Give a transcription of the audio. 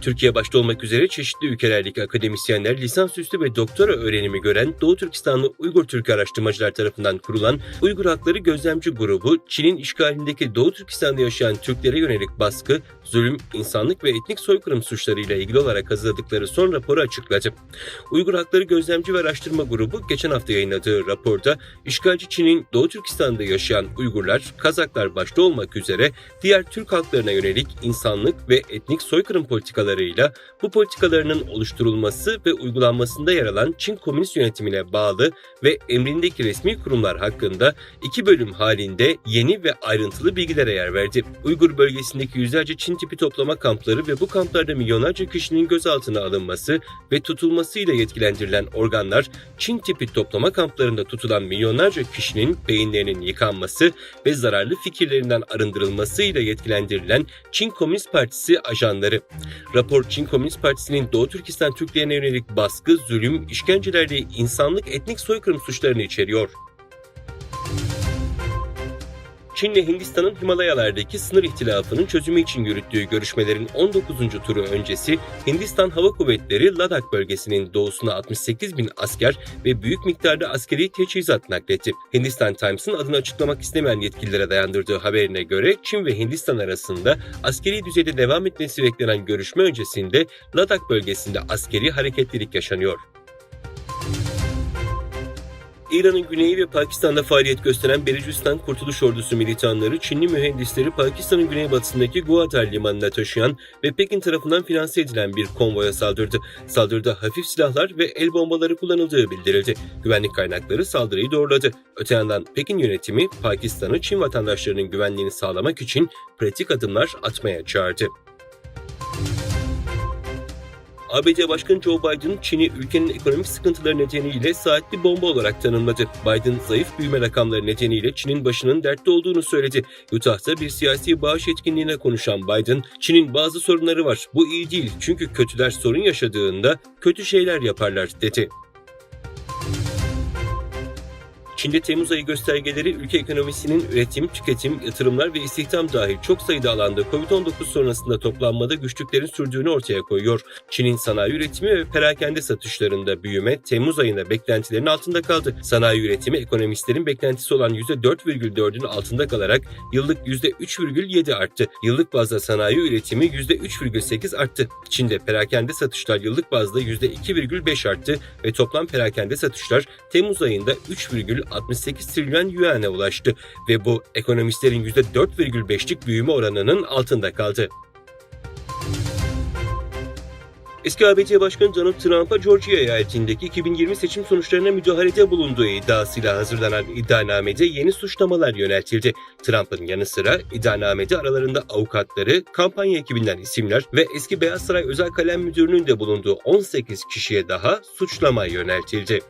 Türkiye başta olmak üzere çeşitli ülkelerdeki akademisyenler lisansüstü ve doktora öğrenimi gören Doğu Türkistanlı Uygur Türk araştırmacılar tarafından kurulan Uygur Hakları Gözlemci Grubu, Çin'in işgalindeki Doğu Türkistan'da yaşayan Türklere yönelik baskı, zulüm, insanlık ve etnik soykırım suçlarıyla ilgili olarak hazırladıkları son raporu açıkladı. Uygur Hakları Gözlemci ve Araştırma Grubu geçen hafta yayınladığı raporda işgalci Çin'in Doğu Türkistan'da yaşayan Uygurlar, Kazaklar başta olmak üzere diğer Türk halklarına yönelik insanlık ve etnik soykırım politikalarıyla bu politikalarının oluşturulması ve uygulanmasında yer alan Çin Komünist Yönetimine bağlı ve emrindeki resmi kurumlar hakkında iki bölüm halinde yeni ve ayrıntılı bilgilere yer verdi. Uygur bölgesindeki yüzlerce Çin tipi toplama kampları ve bu kamplarda milyonlarca kişinin gözaltına alınması ve tutulmasıyla yetkilendirilen organlar, Çin tipi toplama kamplarında tutulan milyonlarca kişinin beyinlerinin yıkanması ve zararlı fikirlerinden arındırılmasıyla yetkilendirilen Çin Komünist Partisi ajanları. Rapor Çin Komünist Partisi'nin Doğu Türkistan Türklerine yönelik baskı, zulüm, işkenceler ve insanlık etnik soykırım suçlarını içeriyor. Çin ile Hindistan'ın Himalayalardaki sınır ihtilafının çözümü için yürüttüğü görüşmelerin 19. turu öncesi Hindistan Hava Kuvvetleri Ladakh bölgesinin doğusuna 68 bin asker ve büyük miktarda askeri teçhizat nakletti. Hindistan Times'ın adını açıklamak istemeyen yetkililere dayandırdığı haberine göre Çin ve Hindistan arasında askeri düzeyde devam etmesi beklenen görüşme öncesinde Ladakh bölgesinde askeri hareketlilik yaşanıyor. İran'ın güneyi ve Pakistan'da faaliyet gösteren Belucistan Kurtuluş Ordusu militanları Çinli mühendisleri Pakistan'ın güneybatısındaki Guadar limanına taşıyan ve Pekin tarafından finanse edilen bir konvoya saldırdı. Saldırıda hafif silahlar ve el bombaları kullanıldığı bildirildi. Güvenlik kaynakları saldırıyı doğruladı. Öte yandan Pekin yönetimi Pakistan'ı Çin vatandaşlarının güvenliğini sağlamak için pratik adımlar atmaya çağırdı. ABD Başkanı Joe Biden, Çin'i ülkenin ekonomik sıkıntıları nedeniyle saatli bomba olarak tanımladı. Biden, zayıf büyüme rakamları nedeniyle Çin'in başının dertte olduğunu söyledi. Utah'ta bir siyasi bağış etkinliğine konuşan Biden, Çin'in bazı sorunları var, bu iyi değil çünkü kötüler sorun yaşadığında kötü şeyler yaparlar dedi. Çin'de Temmuz ayı göstergeleri ülke ekonomisinin üretim, tüketim, yatırımlar ve istihdam dahil çok sayıda alanda Covid-19 sonrasında toplanmada güçlüklerin sürdüğünü ortaya koyuyor. Çin'in sanayi üretimi ve perakende satışlarında büyüme Temmuz ayında beklentilerin altında kaldı. Sanayi üretimi ekonomistlerin beklentisi olan %4,4'ün altında kalarak yıllık %3,7 arttı. Yıllık bazda sanayi üretimi %3,8 arttı. Çin'de perakende satışlar yıllık bazda %2,5 arttı ve toplam perakende satışlar Temmuz ayında 3,6 68 trilyon yuan'e ulaştı ve bu ekonomistlerin %4,5'lik büyüme oranının altında kaldı. Eski ABD Başkanı Donald Trump'a Georgia eyaletindeki 2020 seçim sonuçlarına müdahalede bulunduğu iddiasıyla hazırlanan iddianamede yeni suçlamalar yöneltildi. Trump'ın yanı sıra iddianamede aralarında avukatları, kampanya ekibinden isimler ve eski Beyaz Saray Özel Kalem Müdürü'nün de bulunduğu 18 kişiye daha suçlama yöneltildi.